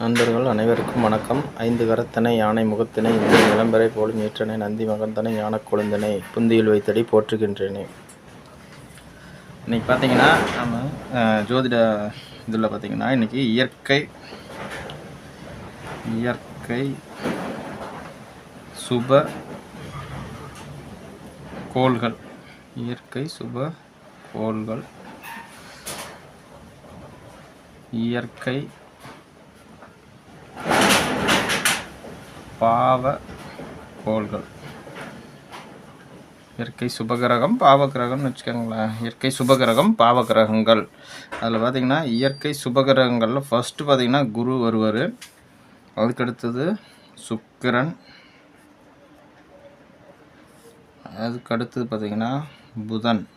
நண்பர்கள் அனைவருக்கும் வணக்கம். ஐந்து கரத்தனை யானை முகத்தினை இந்த நிலம்பரை போலும் ஏற்றனை நந்தி மகந்தனை யானை கொழுந்தனை புந்தியில் வைத்தடி போற்றுகின்றேனே. இன்றைக்கி பார்த்தீங்கன்னா நம்ம ஜோதிட இதில் பார்த்தீங்கன்னா இன்றைக்கி இயற்கை இயற்கை சுப கோள்கள். இயற்கை சுப கோள்கள். இயற்கை பாவ கோள்கள். இயற்கை சுபகிரகம் பாவகிரகம்னு வச்சுக்கோங்களேன். இயற்கை சுபகிரகம் பாவகிரகங்கள். அதில் பார்த்திங்கன்னா இயற்கை சுபகிரகங்களில் ஃபஸ்ட்டு பார்த்தீங்கன்னா குரு வருவார். அதுக்கடுத்தது சுக்கிரன். அதுக்கு அடுத்தது புதன்.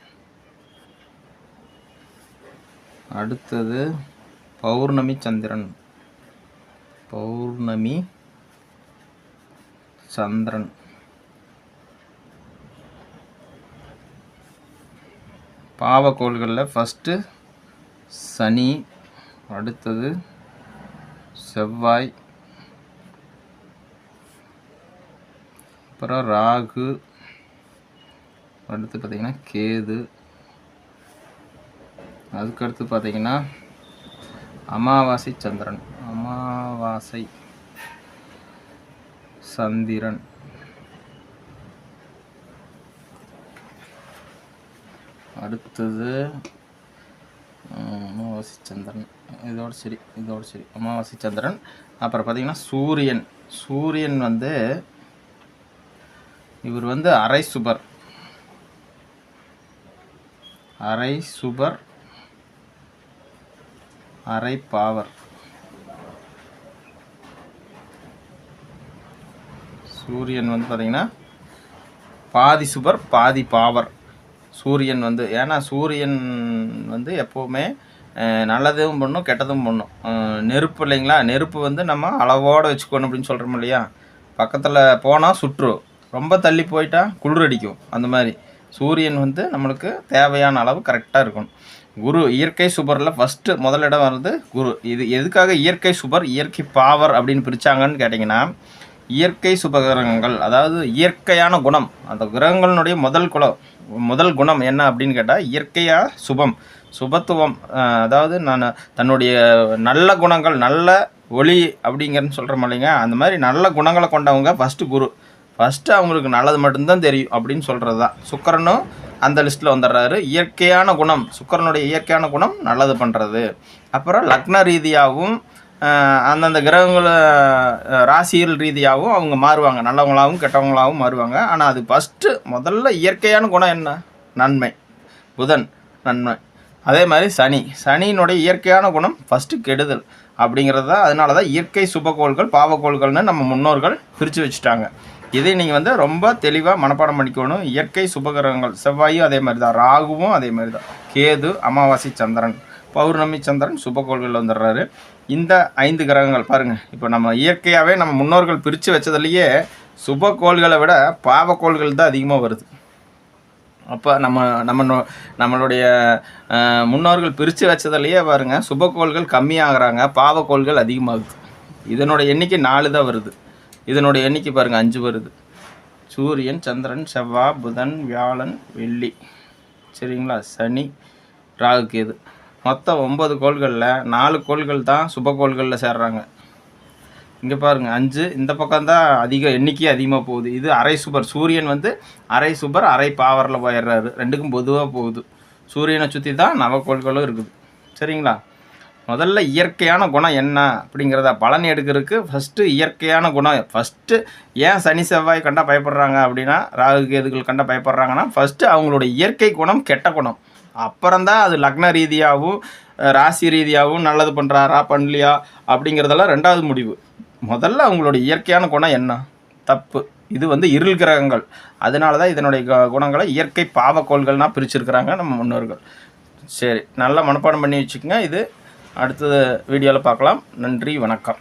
அடுத்தது பௌர்ணமி சந்திரன். பௌர்ணமி சந்திரன். பாவக்கோள்களில் ஃபஸ்ட்டு சனி அடுத்தது செவ்வாய் அப்புறம் ராகு அடுத்து பார்த்திங்கன்னா கேது. அதுக்கடுத்து பார்த்திங்கன்னா அமாவாசை சந்திரன். அமாவாசை. சந்திரன். அடுத்தது உம், அமாவாசை சந்திரன். இதோட சரி இதோட சரி. அமாவாசை சந்திரன். அப்புறம் பார்த்தீங்கன்னா சூரியன். சூரியன் வந்து இவர் வந்து அரை சுபர். அரை சுபர் அரை பாவர். சூரியன் வந்து பார்த்திங்கன்னா பாதி சுபர் பாதி பாவர். சூரியன் வந்து ஏன்னா சூரியன் வந்து எப்போவுமே நல்லதும் பண்ணும் கெட்டதும் பண்ணும். நெருப்பு இல்லைங்களா? நெருப்பு வந்து நம்ம அளவோடு வச்சுக்கணும் அப்படின்னு சொல்கிறோம் இல்லையா? பக்கத்தில் போனால் சுற்றும் ரொம்ப தள்ளி போயிட்டா குளிர் அடிக்கும். அந்த மாதிரி. சூரியன் வந்து நம்மளுக்கு தேவையான அளவு கரெக்டாக இருக்கணும். குரு இயற்கை சுபரில் ஃபஸ்ட்டு முதலிடம் வர்றது குரு. இது எதுக்காக இயற்கை சுபர் இயற்கை பாவர் அப்படின்னு பிரித்தாங்கன்னு கேட்டிங்கன்னா இயற்கை சுபகிரகங்கள் அதாவது இயற்கையான குணம் அந்த கிரகங்களினுடைய முதல் குலம் முதல் குணம் என்ன அப்படின்னு கேட்டால் இயற்கையாக சுபம் சுபத்துவம் அதாவது நான் தன்னுடைய நல்ல குணங்கள் நல்ல ஒளி அப்படிங்கிறன்னு சொல்கிறோம் இல்லைங்க அந்த மாதிரி நல்ல குணங்களை கொண்டவங்க ஃபஸ்ட்டு குரு. ஃபஸ்ட்டு அவங்களுக்கு நல்லது மட்டும்தான் தெரியும் அப்படின்னு சொல்கிறது தான் சுக்கரனும் அந்த லிஸ்ட்டில் வந்துடுறாரு. இயற்கையான குணம் சுக்கரனுடைய இயற்கையான குணம் நல்லது பண்ணுறது அப்புறம் லக்ன ரீதியாகவும் அந்தந்த கிரகங்கள் ராசியல் ரீதியாகவும் அவங்க மாறுவாங்க. நல்லவங்களாகவும் கெட்டவங்களாகவும் மாறுவாங்க. ஆனால் அது ஃபஸ்ட்டு முதல்ல இயற்கையான குணம் என்ன? நன்மை. புதன் நன்மை. அதே மாதிரி சனி. சனியினுடைய இயற்கையான குணம் ஃபஸ்ட்டு கெடுதல் அப்படிங்கிறது தான். அதனால தான் இயற்கை சுபகோள்கள் பாவக்கோள்கள்னு நம்ம முன்னோர்கள் பிரித்து வச்சுட்டாங்க. இதை நீங்கள் வந்து ரொம்ப தெளிவாக மனப்பாடம் பண்ணிக்கணும். இயற்கை சுபகிரகங்கள் செவ்வாயும் அதே மாதிரி தான். ராகுவும் அதே மாதிரி தான். கேது அமாவாசை சந்திரன். பௌர்ணமி சந்திரன் சுபகோள்கள் வந்துடுறாரு. இந்த ஐந்து கிரகங்கள் பாருங்கள் இப்போ நம்ம இயற்கையாகவே நம்ம முன்னோர்கள் பிரித்து வச்சதுலேயே சுபகோள்களை விட பாவக்கோள்கள் தான் அதிகமாக வருது. அப்போ நம்ம நம்ம நோ- நம்மளுடைய முன்னோர்கள் பிரித்து வச்சதுலேயே பாருங்கள் சுபக்கோள்கள் கம்மியாகிறாங்க பாவக்கோள்கள் அதிகமாகுது. இதனோட எண்ணிக்கை நாலு தான் வருது. இதனுடைய எண்ணிக்கை பாருங்கள் அஞ்சு வருது. சூரியன் சந்திரன் செவ்வாய் புதன் வியாழன் வெள்ளி. சரிங்களா? சனி ராகு கேது. மொத்தம் ஒம்பது கோள்களில் நாலு கோள்கள் தான் சுபகோள்களில் சேர்றாங்க. இங்கே பாருங்கள் அஞ்சு. இந்த பக்கம் தான் அதிக எண்ணிக்கை அதிகமாக போகுது. இது அரை சுபர். சூரியன் வந்து அரை சுபர் அரை பாவரில் போயிடுறாரு. ரெண்டுக்கும் பொதுவாக போகுது. சூரியனை சுற்றி தான் நவக்கோள்களும் இருக்குது. சரிங்களா? முதல்ல இயற்கையான குணம் என்ன அப்படிங்கிறத பலன் எடுக்கிறதுக்கு ஃபஸ்ட்டு இயற்கையான குணம். ஃபஸ்ட்டு ஏன் சனி செவ்வாய் கண்டா பயப்படுறாங்க அப்படின்னா ராகு கேதுகள் கண்டா பயப்படுறாங்கன்னா ஃபஸ்ட்டு அவங்களோட இயற்கை குணம் கெட்ட குணம். அப்புறம்தான் அது லக்ன ரீதியாகவும் ராசி ரீதியாகவும் நல்லது பண்ணுறாரா பண்ணலையா அப்படிங்கிறதெல்லாம் ரெண்டாவது முடிவு. முதல்ல அவங்களோட இயற்கையான குணம் என்ன? தப்பு. இது வந்து இருள் கிரகங்கள். அதனால தான் இதனுடைய குணங்களை இயற்கை பாவக்கோள்கள்னால் பிரிச்சிருக்கிறாங்க நம்ம முன்னோர்கள். சரி நல்லா மனப்பாடம் பண்ணி வச்சுக்கோங்க. இது அடுத்தது வீடியோவில் பார்க்கலாம். நன்றி வணக்கம்.